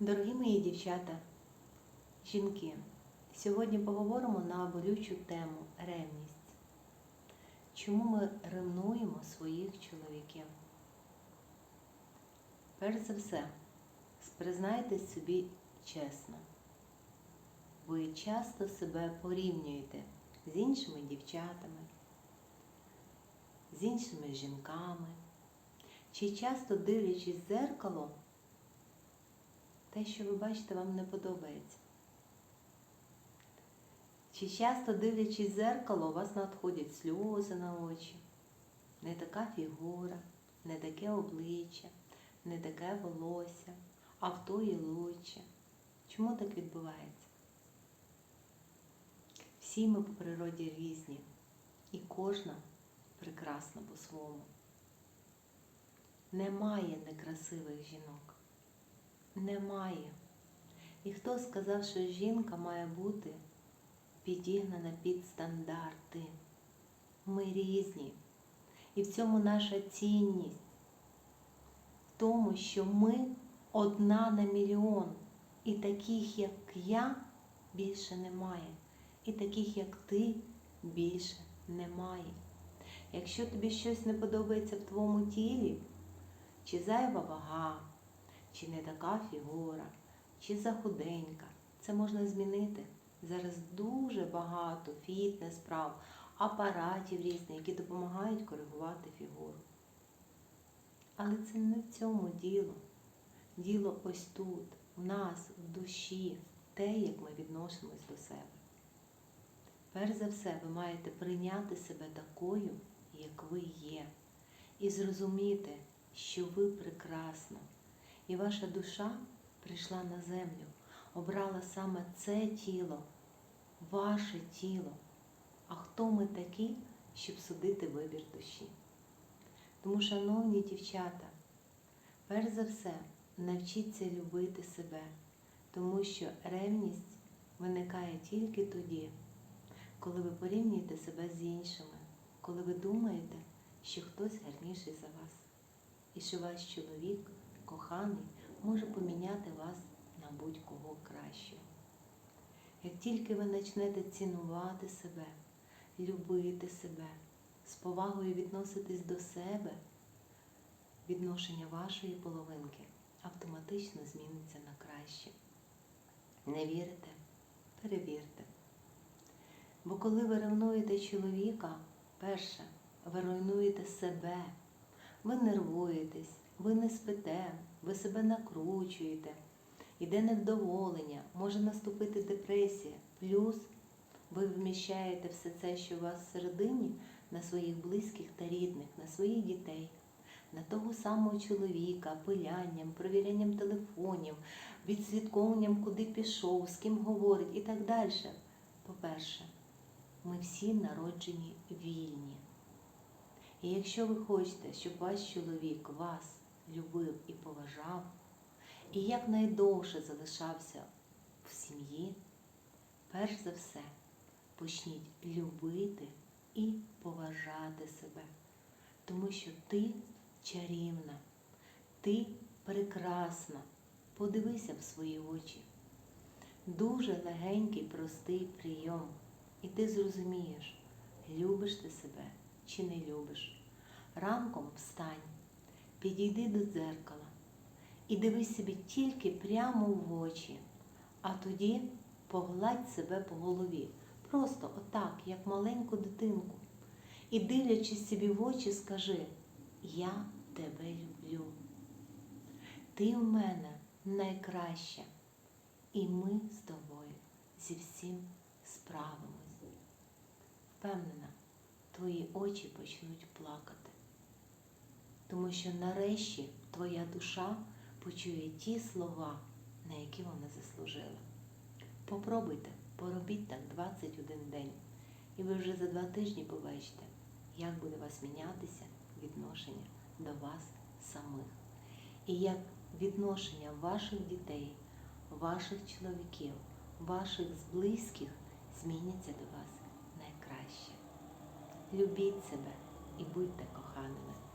Дорогі мої дівчата, жінки, сьогодні поговоримо на болючу тему ревність. Чому ми ревнуємо своїх чоловіків? Перш за все, признайтесь собі чесно. Ви часто себе порівнюєте з іншими дівчатами, з іншими жінками, чи часто дивлячись в дзеркало, те, що ви бачите, вам не подобається. Чи часто, дивлячись в зеркало, у вас надходять сльози на очі, не така фігура, не таке обличчя, не таке волосся, а в тої лучше. Чому так відбувається? Всі ми по природі різні, і кожна прекрасна по-своєму. Немає некрасивих жінок. Немає. І хто сказав, що жінка має бути підігнана під стандарти? Ми різні. І в цьому наша цінність. В тому, що ми одна на мільйон. І таких, як я, більше немає. І таких, як ти, більше немає. Якщо тобі щось не подобається в твоєму тілі, чи зайва вага, чи не така фігура, чи захуденька. Це можна змінити. Зараз дуже багато фітнес-прав, апаратів різних, які допомагають коригувати фігуру. Але це не в цьому діло. Діло ось тут, в нас, в душі, те, як ми відносимось до себе. Перш за все, ви маєте прийняти себе такою, як ви є, і зрозуміти, що ви прекрасна. І ваша душа прийшла на землю, обрала саме це тіло, ваше тіло. А хто ми такі, щоб судити вибір душі? Тому, шановні дівчата, перш за все, навчіться любити себе, тому що ревність виникає тільки тоді, коли ви порівнюєте себе з іншими, коли ви думаєте, що хтось гарніший за вас, і що ваш чоловік, коханий, може поміняти вас на будь-кого кращого. Як тільки ви почнете цінувати себе, любити себе, з повагою відноситись до себе, відношення вашої половинки автоматично зміниться на краще. Не вірите? Перевірте. Бо коли ви ревнуєте чоловіка, перше, ви руйнуєте себе, ви нервуєтесь, ви не спите, ви себе накручуєте, іде невдоволення, може наступити депресія. Плюс ви вміщаєте все це, що у вас всередині, на своїх близьких та рідних, на своїх дітей, на того самого чоловіка, пилянням, провірянням телефонів, відслідковуванням, куди пішов, з ким говорить і так далі. По-перше, ми всі народжені вільні. І якщо ви хочете, щоб ваш чоловік вас любив і поважав, і якнайдовше залишався в сім'ї, перш за все почніть любити і поважати себе, тому що ти чарівна, ти прекрасна. Подивися в свої очі. Дуже легенький, простий прийом. І ти зрозумієш, любиш ти себе чи не любиш. Ранком встань, підійди до дзеркала і дивись собі тільки прямо в очі, а тоді погладь себе по голові. Просто отак, як маленьку дитинку. І дивлячись собі в очі, скажи, я тебе люблю. Ти в мене найкраща. І ми з тобою зі всім справимось. Впевнена, твої очі почнуть плакати. Тому що нарешті твоя душа почує ті слова, на які вона заслужила. Попробуйте, поробіть так 21 день, і ви вже за два тижні побачите, як буде вас мінятися відношення до вас самих. І як відношення ваших дітей, ваших чоловіків, ваших близьких зміняться до вас. Любіть себе і будьте коханими.